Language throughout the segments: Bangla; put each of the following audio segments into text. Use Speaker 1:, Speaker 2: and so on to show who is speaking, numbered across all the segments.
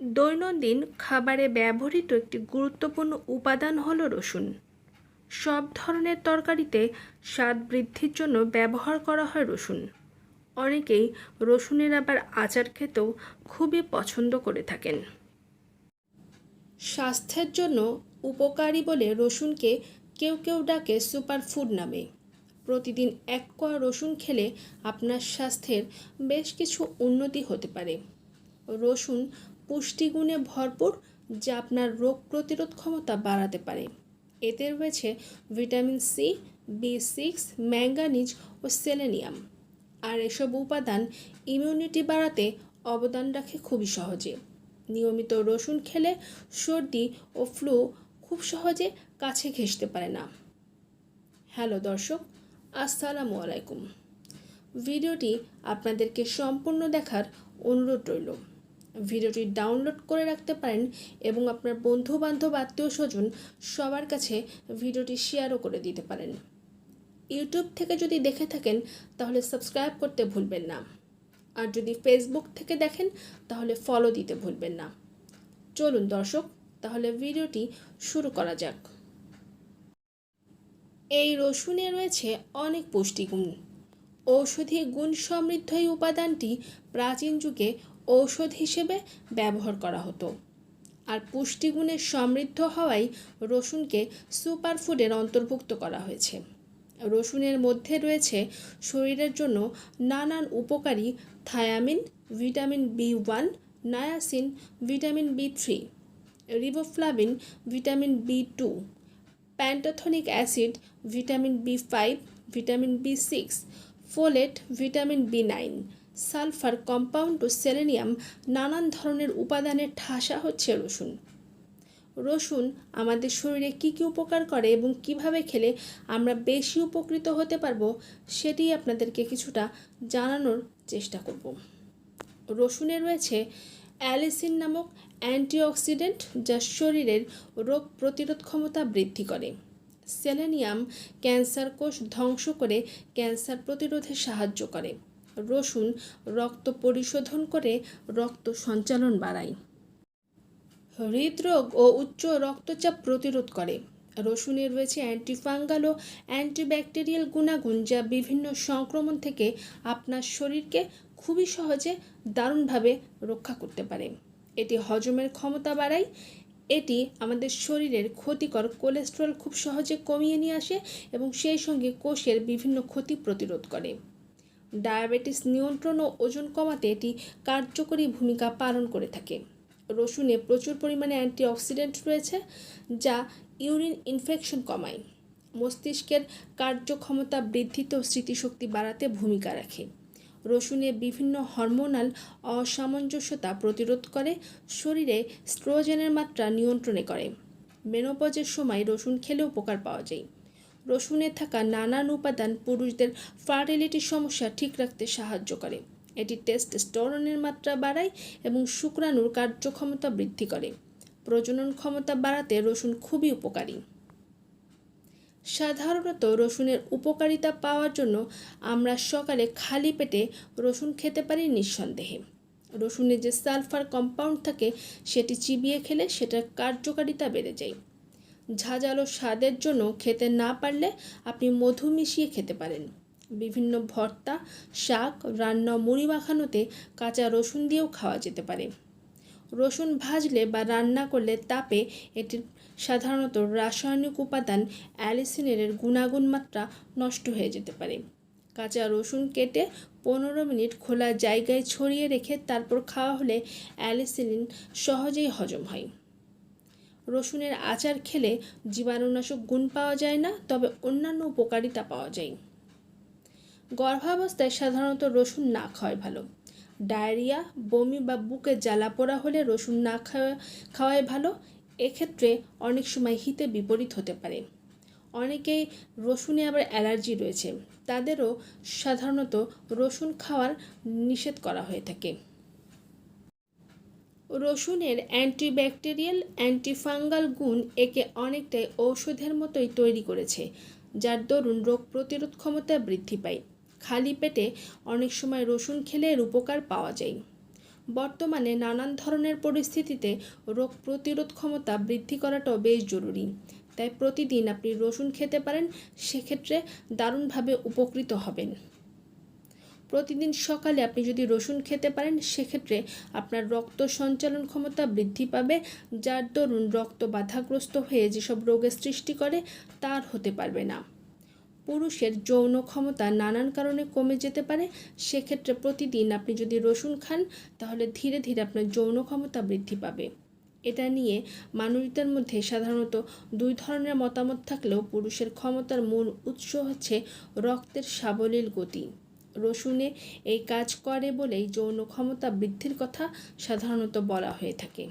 Speaker 1: দৈনন্দিন খাবারে ব্যবহৃত একটি গুরুত্বপূর্ণ উপাদান হলো রসুন। সব ধরনের তরকারিতে স্বাদ বৃদ্ধির জন্য ব্যবহার করা হয় রসুন। অনেকেই রসুনের আবার আচার খেতেও খুবই পছন্দ করে থাকেন। স্বাস্থ্যের জন্য উপকারী বলে রসুনকে কেউ কেউ ডাকে সুপারফুড নামে। প্রতিদিন এক কোয়া রসুন খেলে আপনার স্বাস্থ্যের বেশ কিছু উন্নতি হতে পারে। রসুন পুষ্টিগুণে ভরপুর, যা আপনার রোগ প্রতিরোধ ক্ষমতা বাড়াতে পারে। এতে রয়েছে vitamin C B six manganese ও সেলেনিয়াম। আর এসব উপাদান ইমিউনিটি বাড়াতে অবদান রাখে খুবই সহজে। নিয়মিত রসুন খেলে সর্দি ও ফ্লু খুব সহজে কাছে ঘেঁষতে পারে না। হ্যালো দর্শক, আসসালামু আলাইকুম। ভিডিওটি আপনাদেরকে সম্পূর্ণ দেখার অনুরোধ রইল। ভিডিওটি ডাউনলোড করে রাখতে পারেন এবং আপনার বন্ধু বান্ধব আত্মীয় স্বজন সবার কাছে ভিডিওটি শেয়ারও করে দিতে পারেন। ইউটিউব থেকে যদি দেখে থাকেন, তাহলে সাবস্ক্রাইব করতে ভুলবেন না। আর যদি ফেসবুক থেকে দেখেন, তাহলে ফলো দিতে ভুলবেন না। চলুন দর্শক, তাহলে ভিডিওটি শুরু করা যাক। এই রসুনে রয়েছে অনেক পুষ্টিগুণ। ঔষধি গুণ সমৃদ্ধ এই উপাদানটি প্রাচীন যুগে ঔষধ হিসেবে ব্যবহার করা হতো। আর পুষ্টিগুণে সমৃদ্ধ হওয়ায় রসুনকে সুপারফুডের অন্তর্ভুক্ত করা হয়েছে। রসুনের মধ্যে রয়েছে শরীরের জন্য নানান উপকারী thiamine, vitamin B one, niacin, vitamin B three, riboflavin, vitamin B two, pantothenic acid, vitamin B five, vitamin B six, folate, vitamin B nine sulphur compound ও সেলেনিয়াম নানান ধরনের উপাদানের ঠাসা হচ্ছে রসুন। রসুন আমাদের শরীরে কী কী উপকার করে এবং কীভাবে খেলে আমরা বেশি উপকৃত হতে পারব সেটি আপনাদেরকে কিছুটা জানানোর চেষ্টা করব। রসুনে রয়েছে অ্যালিসিন নামক অ্যান্টিঅক্সিডেন্ট যা শরীরের রোগ প্রতিরোধ ক্ষমতা বৃদ্ধি করে। সেলেনিয়াম ক্যান্সার কোষ ধ্বংস করে ক্যান্সার প্রতিরোধে সাহায্য করে। রসুন রক্ত পরিশোধন করে রক্ত সঞ্চালন বাড়ায়। হৃদরোগ ও উচ্চ রক্তচাপ প্রতিরোধ করে। রসুনে রয়েছে অ্যান্টিফাঙ্গাল ও অ্যান্টিব্যাকটেরিয়াল গুণাগুণ যা বিভিন্ন সংক্রমণ থেকে আপনার শরীরকে খুবই সহজে দারুণভাবে রক্ষা করতে পারে। এটি হজমের ক্ষমতা বাড়ায়। এটি আমাদের শরীরের ক্ষতিকর কোলেস্ট্রল খুব সহজে কমিয়ে নিয়ে আসে এবং সেই সঙ্গে কোষের বিভিন্ন ক্ষতি প্রতিরোধ করে। ডায়াবেটিস নিয়ন্ত্রণ ও ওজন কমাতে এটি কার্যকরী ভূমিকা পালন করে থাকে। রসুনে প্রচুর পরিমাণে অ্যান্টিঅক্সিডেন্ট রয়েছে, যা ইউরিন ইনফেকশন কমায়। মস্তিষ্কের কার্যক্ষমতা বৃদ্ধিতে স্মৃতিশক্তি বাড়াতে ভূমিকা রাখে। রসুনে বিভিন্ন হরমোনাল অসামঞ্জস্যতা প্রতিরোধ করে, শরীরে স্ট্রোজেনের মাত্রা নিয়ন্ত্রণে করে। মেনোপজের সময় রসুন খেলে উপকার পাওয়া যায়। রসুনে থাকা নানান উপাদান পুরুষদের ফার্টিলিটির সমস্যা ঠিক রাখতে সাহায্য করে। এটি টেস্টোস্টেরনের মাত্রা বাড়ায় এবং শুক্রাণুর কার্যক্ষমতা বৃদ্ধি করে। প্রজনন ক্ষমতা বাড়াতে রসুন খুবই উপকারী। সাধারণত রসুনের উপকারিতা পাওয়ার জন্য আমরা সকালে খালি পেটে রসুন খেতে পারি নিঃসন্দেহে। রসুনে যে সালফার কম্পাউন্ড থাকে, সেটি চিবিয়ে খেলে সেটার কার্যকারিতা বেড়ে যায়। ঝাঁঝালো স্বাদের জন্য খেতে না পারলে আপনি মধু মিশিয়ে খেতে পারেন। বিভিন্ন ভর্তা, শাক, রান্না, মুড়ি মাখানোতে কাঁচা রসুন দিয়েও খাওয়া যেতে পারে। রসুন ভাজলে বা রান্না করলে তাপে এটির সাধারণত রাসায়নিক উপাদান অ্যালিসিনের গুণাগুণ মাত্রা নষ্ট হয়ে যেতে পারে। কাঁচা রসুন কেটে পনেরো মিনিট খোলা জায়গায় ছড়িয়ে রেখে তারপর খাওয়া হলে অ্যালিসিলিন সহজেই হজম হয়। রসুনের আচার খেলে জীবাণুনাশক গুণ পাওয়া যায় না, তবে অন্যান্য উপকারিতা পাওয়া যায়। গর্ভাবস্থায় সাধারণত রসুন না খাওয়াই ভালো। ডায়রিয়া, বমি বা বুকে জ্বালা পোড়া হলে রসুন না খাওয়া, খাওয়াই ভালো। এক্ষেত্রে অনেক সময় হিতে বিপরীত হতে পারে। অনেকেই রসুনে আবার অ্যালার্জি রয়েছে। তাদেরও সাধারণত রসুন খাওয়ার নিষেধ করা হয়ে থাকে। রসুনের অ্যান্টিব্যাকটেরিয়াল অ্যান্টিফাঙ্গাল গুণ একে অনেকটাই ঔষধের মতোই তৈরি করেছে, যার দরুন রোগ প্রতিরোধ ক্ষমতা বৃদ্ধি পায়। খালি পেটে অনেক সময় রসুন খেলে এর উপকার পাওয়া যায়। বর্তমানে নানান ধরনের পরিস্থিতিতে রোগ প্রতিরোধ ক্ষমতা বৃদ্ধি করাটাও বেশ জরুরি। তাই প্রতিদিন আপনি রসুন খেতে পারেন, সেক্ষেত্রে দারুণভাবে উপকৃত হবেন। প্রতিদিন সকালে আপনি যদি রসুন খেতে পারেন, সেক্ষেত্রে আপনার রক্ত সঞ্চালন ক্ষমতা বৃদ্ধি পাবে। যার দরুন রক্ত বাধাগ্রস্ত হয়ে যেসব রোগের সৃষ্টি করে, তার হতে পারবে না। পুরুষের যৌন ক্ষমতা নানান কারণে কমে যেতে পারে। সেক্ষেত্রে প্রতিদিন আপনি যদি রসুন খান, তাহলে ধীরে ধীরে আপনার যৌন ক্ষমতা বৃদ্ধি পাবে। এটা নিয়ে মানুষদের মধ্যে সাধারণত দুই ধরনের মতামত থাকলেও পুরুষের ক্ষমতার মূল উৎস হচ্ছে রক্তের সাবলীল গতি। রসুনে এই কাজ করে বলেই যৌন ক্ষমতা বৃদ্ধির কথা সাধারণত বলা হয়ে থাকে।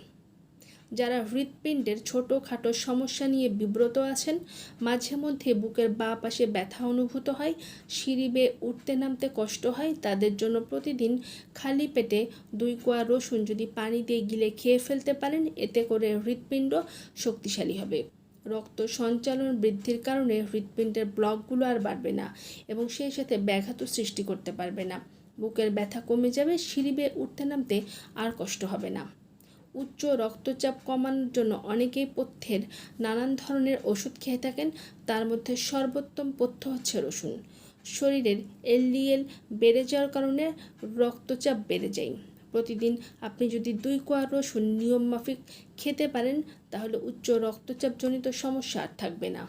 Speaker 1: যারা হৃৎপিণ্ডের ছোটোখাটো সমস্যা নিয়ে বিব্রত আছেন, মাঝে মধ্যে বুকের বাঁ পাশে ব্যথা অনুভূত হয়, সিঁড়ি বেয়ে উঠতে নামতে কষ্ট হয়, তাদের জন্য প্রতিদিন খালি পেটে দুই কোয়া রসুন যদি পানি দিয়ে গিলে খেয়ে ফেলতে পারেন, এতে করে হৃৎপিণ্ড শক্তিশালী হবে। রক্ত সঞ্চালন বৃদ্ধির কারণে হৃৎপিণ্ডের ব্লকগুলো আর বাড়বে না এবং সেই সাথে ব্যাঘাতও সৃষ্টি করতে পারবে না। বুকের ব্যথা কমে যাবে, সিঁড়ি উঠতে নামতে আর কষ্ট হবে না। উচ্চ রক্তচাপ কমানোর জন্য অনেকেই পথ্যের নানান ধরনের ওষুধ খেয়ে থাকেন, তার মধ্যে সর্বোত্তম পথ্য হচ্ছে রসুন। শরীরের এলডিএল বেড়ে যাওয়ার কারণে রক্তচাপ বেড়ে যায়। প্রতিদিন আপনি যদি দুই কোয়া রসুন নিয়ম মাফিক খেতে পারেন, তাহলে উচ্চ রক্তচাপজনিত সমস্যা আর থাকবে না।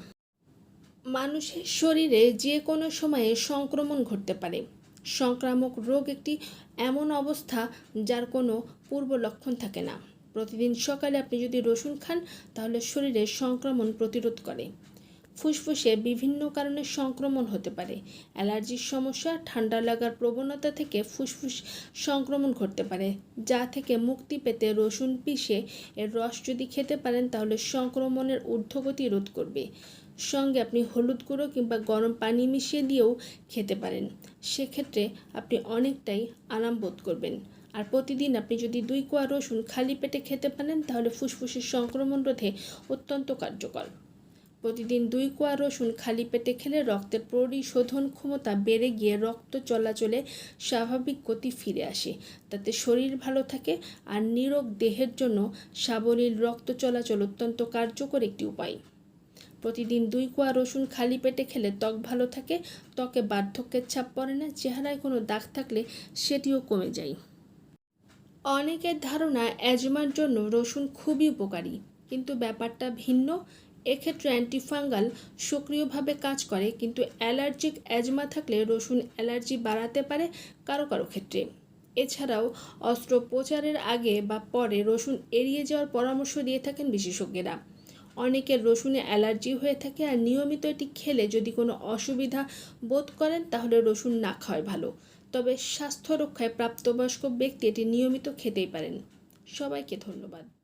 Speaker 1: মানুষের শরীরে যে কোনো সময়ে সংক্রমণ ঘটতে পারে। সংক্রামক রোগ একটি এমন অবস্থা যার কোনো পূর্ব লক্ষণ থাকে না। প্রতিদিন সকালে আপনি যদি রসুন খান, তাহলে শরীরে সংক্রমণ প্রতিরোধ করে। ফুসফুসে বিভিন্ন কারণে সংক্রমণ হতে পারে। অ্যালার্জির সমস্যা, ঠান্ডা লাগার প্রবণতা থেকে ফুসফুস সংক্রমণ ঘটতে পারে, যা থেকে মুক্তি পেতে রসুন পিষে এর রস যদি খেতে পারেন তাহলে সংক্রমণের ঊর্ধ্বগতি রোধ করবে। সঙ্গে আপনি হলুদ গুঁড়ো কিংবা গরম পানি মিশিয়ে দিয়েও খেতে পারেন। সেক্ষেত্রে আপনি অনেকটাই আরাম বোধ করবেন। আর প্রতিদিন আপনি যদি দুই কোয়া রসুন খালি পেটে খেতে পারেন তাহলে ফুসফুসের সংক্রমণ রোধে অত্যন্ত কার্যকর। প্রতিদিন দুই কোয়া রসুন খালি পেটে খেলে রক্তের পরিশোধন ক্ষমতা বেড়ে গিয়ে রক্ত চলাচলে স্বাভাবিক গতি ফিরে আসে। তাতে শরীর ভালো থাকে আর নিরোগ দেহের জন্য সাবলীল রক্ত চলাচল অত্যন্ত কার্যকর একটি উপায়। প্রতিদিন দুই কোয়া রসুন খালি পেটে খেলে ত্বক ভালো থাকে, ত্বকে বার্ধক্যের ছাপ পড়ে না, চেহারায় কোনো দাগ থাকলে সেটিও কমে যায়। অনেকের ধারণা অ্যাজমার জন্য রসুন খুবই উপকারী, কিন্তু ব্যাপারটা ভিন্ন। এক্ষেত্রে অ্যান্টিফাঙ্গাল সক্রিয়ভাবে কাজ করে, কিন্তু অ্যালার্জিক অ্যাজমা থাকলে রসুন অ্যালার্জি বাড়াতে পারে কারও কারও ক্ষেত্রে। এছাড়াও অস্ত্রোপচারের আগে বা পরে রসুন এড়িয়ে যাওয়ার পরামর্শ দিয়ে থাকেন বিশেষজ্ঞরা। অনেকের রসুনে অ্যালার্জি হয়ে থাকে আর নিয়মিত এটি খেলে যদি কোনো অসুবিধা বোধ করেন, তাহলে রসুন না খাওয়াই ভালো। তবে স্বাস্থ্য রক্ষায় প্রাপ্তবয়স্ক ব্যক্তি এটি নিয়মিত খেতেই পারেন। সবাইকে ধন্যবাদ।